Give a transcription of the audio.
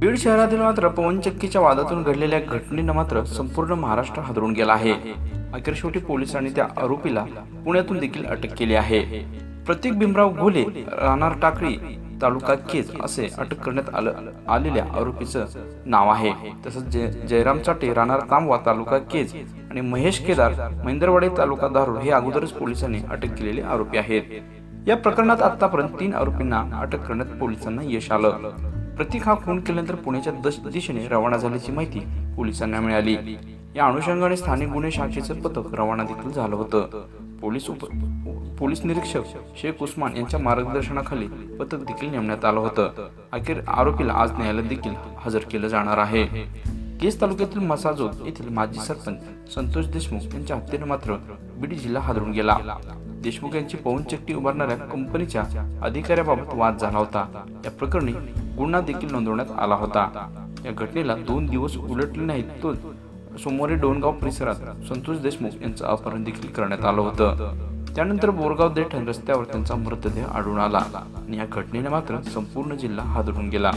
बीड शहरातील मात्र पवनचक्कीच्या वादातून घडलेल्या घटनेनं मात्र संपूर्ण महाराष्ट्र हादरून गेला आहे. अखेर शेवटी पोलिसांनी त्या आरोपीला पुण्यातून देखील अटक केली आहे. प्रतीक भीमराव घोले राहणार टाकळी तालुका केज असे अटक करण्यात आलं आलेल्या आरोपीचं नाव आहे. तसंच जय जयराम चाटे राहणार तांबवा तालुका केज आणि महेश केदार महेंद्रवाडे तालुका धारूर हे अगोदरच पोलिसांनी अटक केलेले आरोपी आहेत. या प्रकरणात आतापर्यंत तीन आरोपींना अटक करण्यात पोलिसांना यश आलं. प्रतीक हा खून केल्यानंतर पुण्याच्या दश दिशेने रवाना झाल्याची माहिती पोलिसांना मिळाली. या अनुषंगाने स्थानिक गुन्हे शाखेचे पथक रवाना देखील झालं होतं. पोलीस उप पोलीस निरीक्षक शेख उस्मान यांच्या मार्गदर्शनाखाली पथक देखील नेमण्यात आलं होतं. अखेर आरोपीला आज न्यायालयात देखील हजर केलं जाणार आहे. केस तालुक्यातील मसाजोत येथील माजी सरपंच संतोष देशमुख यांच्या हत्येने मात्र बीड जिल्हा हादरून गेला. देशमुख यांची पवनचक्की उभारणाऱ्या कंपनीच्या अधिकाऱ्याबाबत वाद झाला होता. या प्रकरणी गुन्हा देखील नोंदवण्यात आला होता. या घटनेला दोन दिवस उलटले नाहीत तो सोमवारी डोनगाव परिसरात संतोष देशमुख यांचं अपहरण देखील करण्यात आलं होतं. त्यानंतर बोरगाव देठण रस्त्यावर त्यांचा मृतदेह आढळून आला आणि या घटनेने मात्र संपूर्ण जिल्हा हादरून गेला.